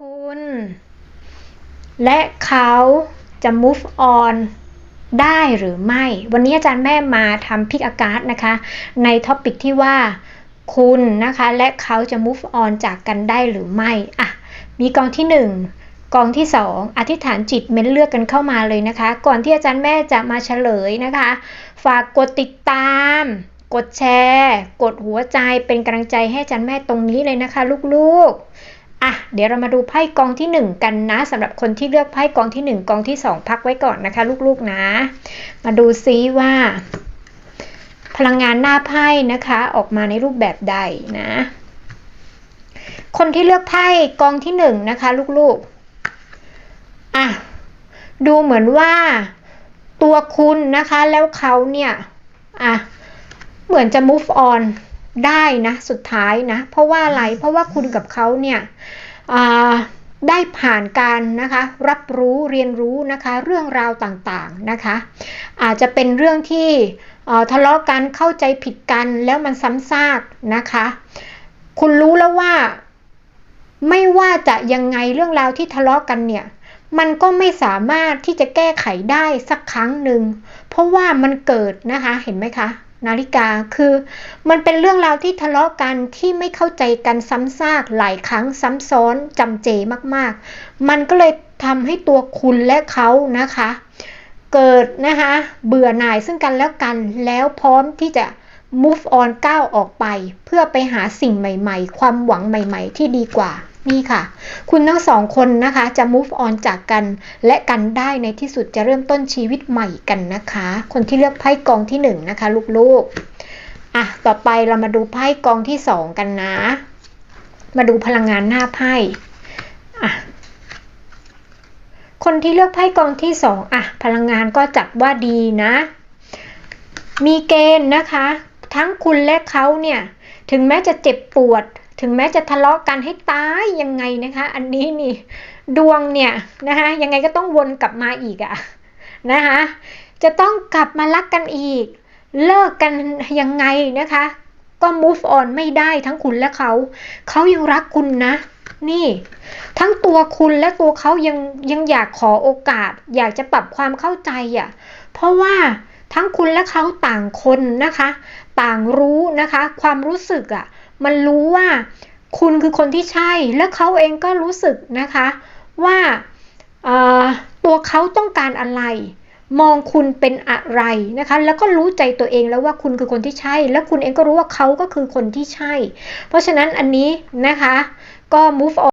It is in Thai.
คุณ และเขาจะ move on ได้หรือไม่ วันนี้อาจารย์แม่มาทำพิกอากาศนะคะ ในท็อปิกที่ว่าคุณนะคะ และเขาจะ move on จากกันได้หรือไม่อะมีกองที่หนึ่งกองที่สองอธิษฐานจิตเม้นเลือกกันเข้ามาเลยนะคะ ก่อนที่อาจารย์แม่จะมาเฉลยนะคะ ฝากกดติดตาม กดแชร์ กดหัวใจเป็นกำลังใจให้อาจารย์แม่ตรงนี้เลยนะคะ ลูกๆ อะเดี๋ยวเรามาดูไพ่กองที่หนึ่งกันนะสำหรับคนที่เลือกไพ่กองที่หนึ่งกองที่สองพักไว้ก่อนนะคะ ลูกๆนะ มาดูซิว่า พลังงานหน้าไพ่นะคะออกมาในรูปแบบใดนะ คนที่เลือกไพ่กองที่หนึ่งนะคะ ลูกๆอะดูเหมือนว่าตัวคุณนะคะแล้วเขาเนี่ยอะเหมือนจะ move on ได้นะสุดท้ายนะ เพราะว่าอะไรเพราะว่าคุณกับเขาเนี่ยได้ผ่านการนะคะรับรู้เรียนรู้นะคะเรื่องราวต่างๆนะคะ อาจจะเป็นเรื่องที่ทะเลาะกันเข้าใจผิดกันแล้วมันซ้ำซากนะคะ คุณรู้แล้วว่าไม่ว่าจะยังไงเรื่องราวที่ทะเลาะกันเนี่ยมันก็ไม่สามารถที่จะแก้ไขได้สักครั้งหนึ่ง เพราะว่ามันเกิดนะคะเห็นไหมคะ นาฬิกาคือมันเป็นเรื่องราวที่ทะเลาะกันที่ไม่เข้าใจกันซ้ำซากหลายครั้งซ้ำซ้อนจำเจมากๆ มันก็เลยทำให้ตัวคุณและเขานะคะ เกิดนะคะเบื่อหน่ายซึ่งกันแล้วกันแล้วพร้อมที่จะ move on ก้าวออกไป เพื่อไปหาสิ่งใหม่ ๆ ความหวังใหม่ ๆ ที่ดีกว่า นี่ค่ะ คุณทั้งสองคนนะคะจะ move on จากกัน และกันได้ในที่สุดจะเริ่มต้นชีวิตใหม่กันนะคะ คนที่เลือกไพ่กองที่หนึ่งนะคะ ลูกๆ อะ ต่อไปเรามาดูไพ่กองที่สองกันนะ มาดูพลังงานหน้าไพ่อะคนที่เลือกไพ่กองที่สองอะ พลังงานก็จัดว่าดีนะ มีเกณฑ์นะคะ ทั้งคุณและเขาเนี่ย ถึงแม้จะเจ็บปวด ถึงแม้จะทะเลาะกันให้ตายยังไงนะคะ อันนี้นี่ดวงเนี่ยนะคะยังไงก็ต้องวนกลับมาอีกอะนะคะจะต้องกลับมารักกันอีก เลิกกันยังไงนะคะ ก็ move on ไม่ได้ทั้งคุณและเขา เขายังรักคุณนะ นี่ ทั้งตัวคุณและตัวเขายังยังอยากขอโอกาส อยากจะปรับความเข้าใจอะ่ะ เพราะว่าทั้งคุณและเขาต่างคนนะคะ ต่างรู้นะคะ ความรู้สึกอะ่ะ มันรู้ว่าคุณคือคนที่ใช่ แล้วเขาเองก็รู้สึกนะคะว่าตัวเขาต้องการอะไร มองคุณเป็นอะไรนะคะ แล้วก็รู้ใจตัวเองแล้วว่าคุณคือคนที่ใช่ แล้วคุณเองก็รู้ว่าเขาก็คือคนที่ใช่ เพราะฉะนั้นอันนี้นะคะก็ move on